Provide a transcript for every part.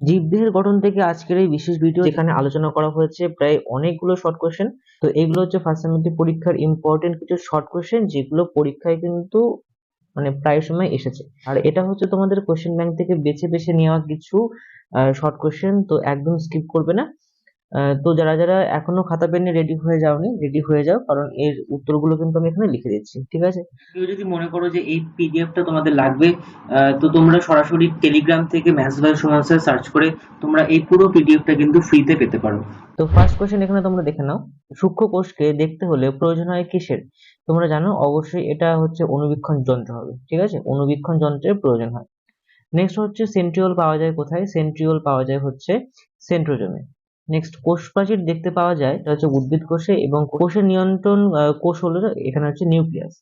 জীবদেহের গঠন থেকে আজকের এই বিশেষ ভিডিও যেখানে আলোচনা করা হয়েছে প্রায় অনেকগুলো শর্ট কোশ্চেন তো এগুলো হচ্ছে ফার্স্ট সেমিস্টার পরীক্ষার ইম্পর্টেন্ট কিছু শর্ট কোশ্চেন যেগুলো পরীক্ষায় কিন্তু মানে প্রায় সময় এসেছে। আর এটা হচ্ছে তোমাদের কোশ্চেন ব্যাংক থেকে বেছে বেছে নেওয়া কিছু শর্ট কোয়েশ্চেন তো একদম স্কিপ করবে না। তো যারা যারা এখনও খাতা পেন রেডি হয়ে যাওনি রেডি হয়ে যাও কারণ এর উত্তরগুলো কিন্তু আমি এখানে লিখে দিচ্ছি ঠিক আছে? যদি মনে করো যে এই পিডিএফটা তোমাদের লাগবে তো তোমরা সরাসরি টেলিগ্রাম থেকে ম্যাথস সমান সার্চ করে তোমরা এই পুরো পিডিএফটা কিন্তু ফ্রিতে পেতে পারো। তো ফার্স্ট কোশ্চেন এখানে তোমরা দেখে নাও। সূক্ষ্ম কোষকে দেখতে হলে প্রয়োজন হয় কিসের? তোমরা জানো অবশ্যই এটা হচ্ছে অনুবীক্ষণ যন্ত্র হবে ঠিক আছে? অনুবীক্ষণ যন্ত্রের প্রয়োজন হয়। নেক্সট হচ্ছে সেন্ট্রিওল পাওয়া যায় কোথায়? সেন্ট্রিওল পাওয়া যায় হচ্ছে সেন্ট্রোজোমে নেক্সট কোষ প্রাচীর দেখতে পাওয়া যায় এটা হচ্ছে উদ্ভিদ কোষে এবং কোষের নিয়ন্ত্রণ কোষ হলো এখানে হচ্ছে নিউক্লিয়াস।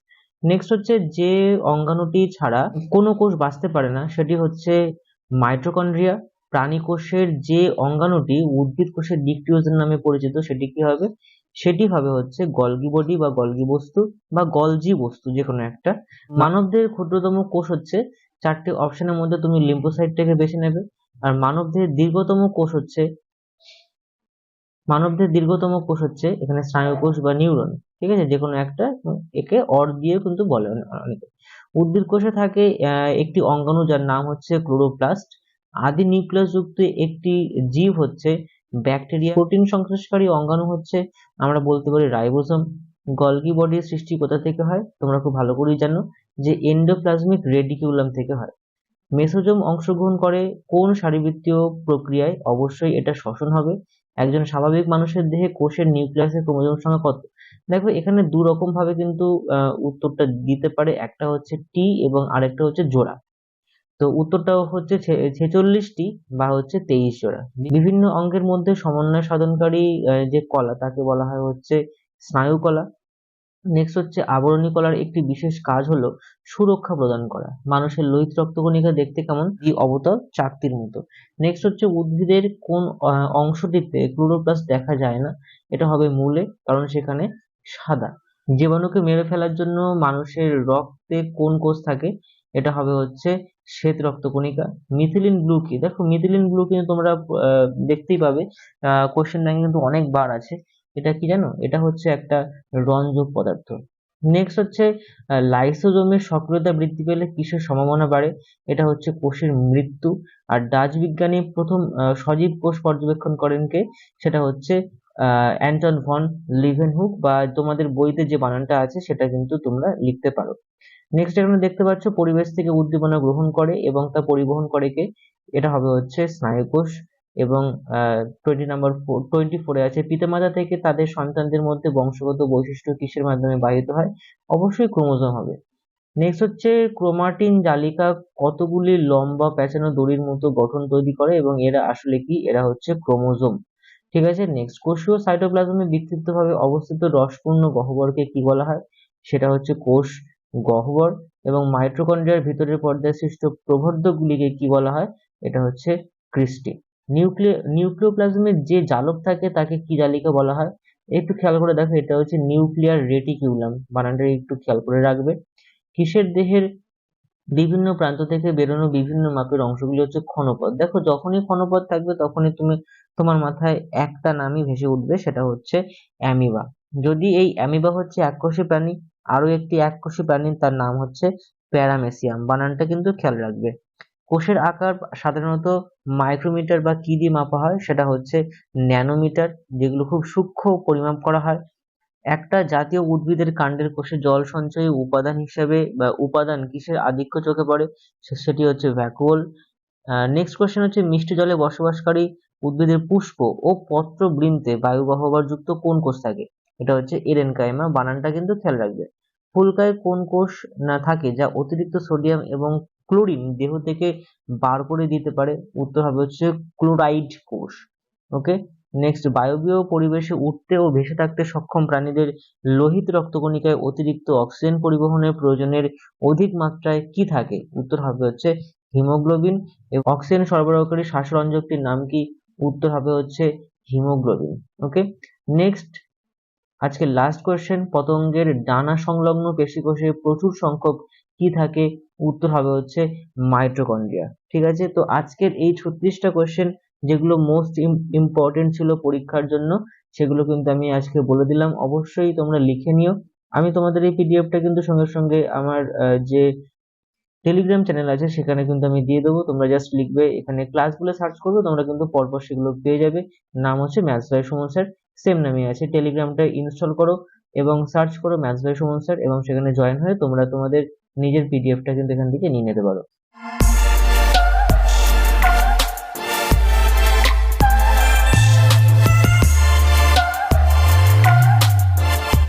নেক্সট হচ্ছে যে অঙ্গাণুটি ছাড়া কোনো কোষ বাঁচতে পারে না সেটি হচ্ছে মাইটোকন্ড্রিয়া। প্রাণী কোষের যে অঙ্গাণুটি উদ্ভিদ কোষের ডিকটিওজেন নামে পরিচিত সেটি কি হবে? সেটি হবে হচ্ছে গলগি বডি বা গলগি বস্তু বা গলজি বস্তু যে কোনো একটা মানবদের ক্ষুদ্রতম কোষ হচ্ছে চারটি অপশনের মধ্যে তুমি লিম্ফোসাইটটাকে বেছে নেবে। আর মানবদের দীর্ঘতম কোষ হচ্ছে মানবদেহের দীর্ঘতম কোষ হচ্ছে এখানে স্নায়ুকোষ বা নিউরন, ঠিক আছে? যে কোনো একটা একে অর দিয়ে কিন্তু বলে অনেকে উদ্ভিদ কোষে থাকে একটি অঙ্গাণু যার নাম হচ্ছে ক্লোরোপ্লাস্ট। আদি নিউক্লিয়াস যুক্ত একটি জীব হচ্ছে ব্যাকটেরিয়া। প্রোটিন সংশ্লেষকারী অঙ্গাণু হচ্ছে, আমরা বলতে পারি রাইবোসোম। গলগি বডির সৃষ্টি কোথা থেকে হয়? তোমরা খুব ভালো করেই জানো যে এন্ডোপ্লাজমিক রেডিকিউলাম থেকে হয়। মেসোজোম অংশগ্রহণ করে কোন শারীরবৃত্তীয় প্রক্রিয়ায়? অবশ্যই এটা শ্বসন হবে। একজন স্বাভাবিক মানুষের দেহে কোষের নিউক্লিয়াসের ক্রোমোজোম সংখ্যা কত? দেখো, এখানে দু রকম ভাবে কিন্তু উত্তরটা দিতে পারে। একটা হচ্ছে টি এবং আরেকটা হচ্ছে জোড়া। তো উত্তরটা হচ্ছে ছেচল্লিশটি বা হচ্ছে তেইশ জোড়া। বিভিন্ন অঙ্গের মধ্যে সমন্বয় সাধনকারী যে কলা, তাকে বলা হয় হচ্ছে স্নায়ু কলা নেক্সট হচ্ছে আবরণী কলার একটি বিশেষ কাজ হলো সুরক্ষা প্রদান করা। মানুষের লোহিত রক্তকণিকা দেখতে কেমন? এই অবতল, চাকতির মতো। নেক্সট হচ্ছে উদ্ভিদের কোন অংশটিতে ক্লোরোপ্লাস্ট দেখা যায় না। এটা হবে মূলে, কারণ সেখানে সাদা। জীবাণুকে মেরে ফেলার জন্য মানুষের রক্তে কোন কোষ থাকে? এটা হবে হচ্ছে শ্বেত রক্তকণিকা। মিথিলিন ব্লু কি? দেখো, মিথিলিন ব্লু কিন্তু তোমরা দেখতেই পাবে। কোশ্চেন ব্যাংকে কিন্তু অনেকবার আছে। এটা কি জানো? এটা হচ্ছে একটা রঞ্জক পদার্থ। নেক্সট হচ্ছে লাইসোজোমের সক্রিয়তা বৃদ্ধি পেলে কিসের সম্ভাবনা বাড়ে? এটা হচ্ছে কোষের মৃত্যু। আর ডাচ বিজ্ঞানী প্রথম সজীব কোষ পর্যবেক্ষণ করেন কে? সেটা হচ্ছে অ্যান্টন ভন লিভেনহুক বা তোমাদের বইতে যে বানানটা আছে সেটা কিন্তু তোমরা লিখতে পারো। নেক্সট এখানে দেখতে পাচ্ছ, পরিবেশ থেকে উদ্দীপনা গ্রহণ করে এবং তা পরিবহন করে কে? এটা হবে হচ্ছে স্নায়ুকোষ। এবং টোয়েন্টি নাম্বার ফোর টোয়েন্টি ফোরে আছে, পিতামাতা থেকে তাদের সন্তানদের মধ্যে বংশগত বৈশিষ্ট্য কিসের মাধ্যমে বাহিত হয়? অবশ্যই ক্রোমোজোম হবে। নেক্সট হচ্ছে ক্রোমাটিন জালিকা কতগুলি লম্বা পেঁচানো দড়ির মতো গঠন তৈরি করে এবং এরা আসলে কি? এরা হচ্ছে ক্রোমোজোম। ঠিক আছে নেক্সট কোষীয় সাইটোপ্লাজমে বিক্ষিপ্তভাবে অবস্থিত রসপূর্ণ গহ্বরকে কি বলা হয়? সেটা হচ্ছে কোষ গহ্বর এবং মাইটোকন্ড্রিয়ার ভিতরের পর্দায় সৃষ্ট প্রবর্ধকগুলিকে কি বলা হয়? এটা হচ্ছে ক্রিস্টি নিউক্লিয় নিউক্লিওপ্লাজমের যে জালক থাকে, তাকে কি জালিকা বলা হয়? একটু খেয়াল করে দেখো, এটা হচ্ছে নিউক্লিয়ার রেটিকিউলাম বানানটা একটু খেয়াল করে রাখবে। কিসের দেহের বিভিন্ন প্রান্ত থেকে বেরোনো বিভিন্ন মাপের অংশগুলি হচ্ছে ক্ষণপথ। দেখো, যখনই ক্ষণপথ থাকবে, তখনই তুমি, তোমার মাথায় একটা নামই ভেসে উঠবে, সেটা হচ্ছে অ্যামিবা। যদি এই অ্যামিবা হচ্ছে এককোষী প্রাণী আরও একটি এককোষী প্রাণী তার নাম হচ্ছে প্যারামেসিয়াম। বানানটা কিন্তু খেয়াল রাখবে। কোষের আকার সাধারণত মাইক্রোমিটার বা কি দিয়ে মাপা হয় সেটা হচ্ছে ন্যানোমিটার, যেগুলো খুব সূক্ষ্ম পরিমাপ করা হয়। একটা জাতীয় উদ্ভিদের কাণ্ডের কোষে জল সঞ্চয়ী উপাদান হিসেবে বা উপাদান কিসের আধিক্য চোখে পড়ে সেটি হচ্ছে ভ্যাকুওল নেক্সট কোশ্চেন হচ্ছে মিষ্টি জলে বসবাসকারী উদ্ভিদের পুষ্প ও পত্র বৃন্তে বায়ুবাহবার যুক্ত কোন কোষ থাকে? এটা হচ্ছে এরেনকাইমা, বানানটা কিন্তু খেয়াল রাখবে। ফুলকায় কোন কোষ না থাকে যা অতিরিক্ত সোডিয়াম এবং ক্লোরিন দেহ থেকে বার করে দিতে পারে। উত্তর হবে হচ্ছে ক্লোরাইড কোষ। ওকে নেক্সট বায়বীয় পরিবেশে উঠতে ও ভেসে থাকতে সক্ষম প্রাণীদের লোহিত রক্তকণিকায় অতিরিক্ত অক্সিজেন পরিবহনের প্রয়োজনের অধিক মাত্রায় কি থাকে? উত্তর হবে হচ্ছে হিমোগ্লোবিন এবং অক্সিজেন সরবরাহকারী শ্বাসরঞ্জকটির নাম কি? উত্তর হবে হচ্ছে হিমোগ্লোবিন ওকে নেক্সট আজকে লাস্ট কোয়েশ্চেন পতঙ্গের ডানা সংলগ্ন পেশিকোষে প্রচুর সংখ্যক কি থাকে? উত্তর হবে হচ্ছে মাইটোকন্ড্রিয়া ঠিক আছে? তো আজকের এই ছত্রিশটা কোয়েশ্চেন যেগুলো মোস্ট ইম্পর্টেন্ট ছিল পরীক্ষার জন্য, সেগুলো কিন্তু আমি আজকে বলে দিলাম। অবশ্যই তোমরা লিখে নিও। আমি তোমাদের এই পিডিএফটা কিন্তু সঙ্গে সঙ্গে আমার যে টেলিগ্রাম চ্যানেল আছে, সেখানে কিন্তু আমি দিয়ে দেবো। তোমরা জাস্ট লিখবে, এখানে ক্লাসগুলো সার্চ করবে, তোমরা কিন্তু পরপর সেগুলো পেয়ে যাবে। নাম হচ্ছে maths by Suman sir. Same নামে আছে। টেলিগ্রামটা ইনস্টল করো এবং সার্চ করো ম্যাথস বাই সুমন স্যার এবং সেখানে জয়েন হয়ে তোমরা তোমাদের নিজের পিডিএফটা কিন্তু এখান থেকে নিয়ে নিতে পারো।